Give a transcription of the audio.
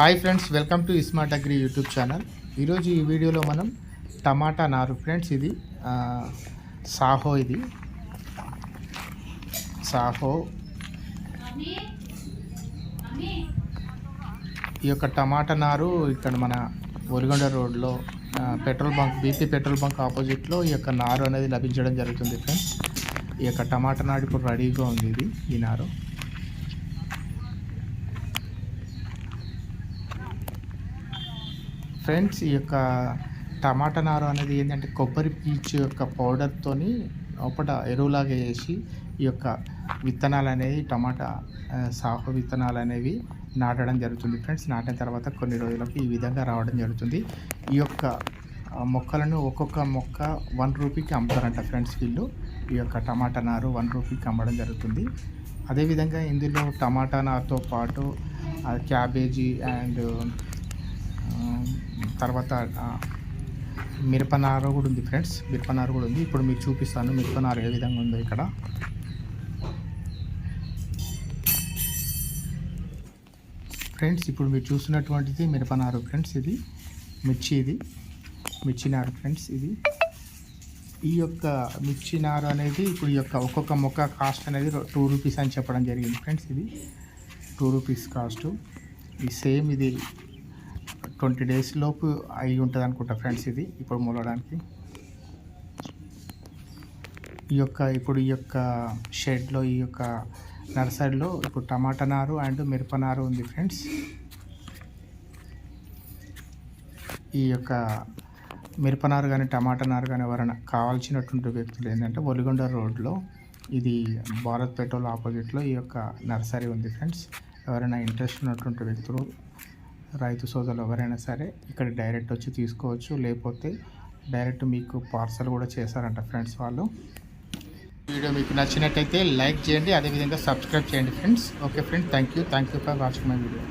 Hi friends welcome to smart agri YouTube channel ఈరోజు ఈ వీడియోలో మనం టమాటా నారు. ఫ్రెండ్స్ ఇది సాహో ఇది. సాహో. ఈ యొక్క టమాటా నారు ఇక్కడ మన ఒరిగొండ రోడ్లో petrol bunk BP petrol bunk ఆపోజిట్లో ఈ యొక్క నారు అనేది లభించడం జరుగుతుంది ఫ్రెండ్స్ ఈ యొక్క టమాటా నారు ఇప్పుడు రెడీగా ఉంది ఇది ఈ నారు. ఫ్రెండ్స్ ఈ యొక్క టమాటా నారు అనేది ఏంటంటే కొబ్బరి పీచు యొక్క పౌడర్తోని ఒకట ఎరువులాగా వేసి ఈ యొక్క విత్తనాలు అనేవి టమాటా సాగు విత్తనాలు అనేవి నాటడం జరుగుతుంది ఫ్రెండ్స్. నాటిన తర్వాత కొన్ని రోజులకు ఈ విధంగా రావడం జరుగుతుంది. ఈ యొక్క మొక్కలను ఒక్కొక్క మొక్క వన్ రూపీకి అమ్ముతారంట ఫ్రెండ్స్ వీళ్ళు. ఈ యొక్క టమాటా నారు వన్ రూపీకి అమ్మడం జరుగుతుంది. అదేవిధంగా ఇందులో టమాటా నారుతో పాటు క్యాబేజీ అండ్ తర్వాత మిరపనార మిరపనారు కూడా ఉంది ఫ్రెండ్స్. మిరపనారు కూడా ఉంది. ఇప్పుడు మీకు చూపిస్తాను మిరపనారు ఏ విధంగా ఉందో ఇక్కడ. ఫ్రెండ్స్ ఇప్పుడు మీరు చూసినటువంటిది మిరపనారు ఫ్రెండ్స్ ఇది. మిర్చి ఇది. మిర్చి నారు ఫ్రెండ్స్ ఇది. ఈ యొక్క మిర్చి నారు అనేది ఇప్పుడు ఈ యొక్క ఒక్కొక్క మొక్క కాస్ట్ అనేది టూ రూపీస్ అని చెప్పడం జరిగింది ఫ్రెండ్స్ ఇది. Two rupees cost. ఈ సేమ్ ఇది ట్వంటీ డేస్ లోపు అయి ఉంటుంది అనుకుంటా ఫ్రెండ్స్ ఇది ఇప్పుడు మూలడానికి. ఈ యొక్క ఇప్పుడు ఈ యొక్క షెడ్లో ఈ యొక్క నర్సరీలో ఇప్పుడు టమాటా నారు అండ్ మిరప నారు ఉంది ఫ్రెండ్స్. ఈ యొక్క మిరప నారు కానీ టమాటా నారు కానీ ఎవరైనా కావాల్సినటువంటి వ్యక్తులు ఏంటంటే ఒలిగొండ రోడ్లో ఇది భారత్ పెట్రోల్ ఆపోజిట్లో ఈ యొక్క నర్సరీ ఉంది ఫ్రెండ్స్. ఎవరైనా ఇంట్రెస్ట్ ఉన్నటువంటి వ్యక్తులు రైతు సోదరులు ఎవరైనా సరే ఇక్కడ డైరెక్ట్ వచ్చి తీసుకోవచ్చు. లేకపోతే డైరెక్ట్ మీకు పార్సల్ కూడా చేశారంట ఫ్రెండ్స్ వాళ్ళు. వీడియో మీకు నచ్చినట్టయితే లైక్ చేయండి. అదేవిధంగా సబ్స్క్రైబ్ చేయండి friends. Okay friends thank you thank you for watching my video.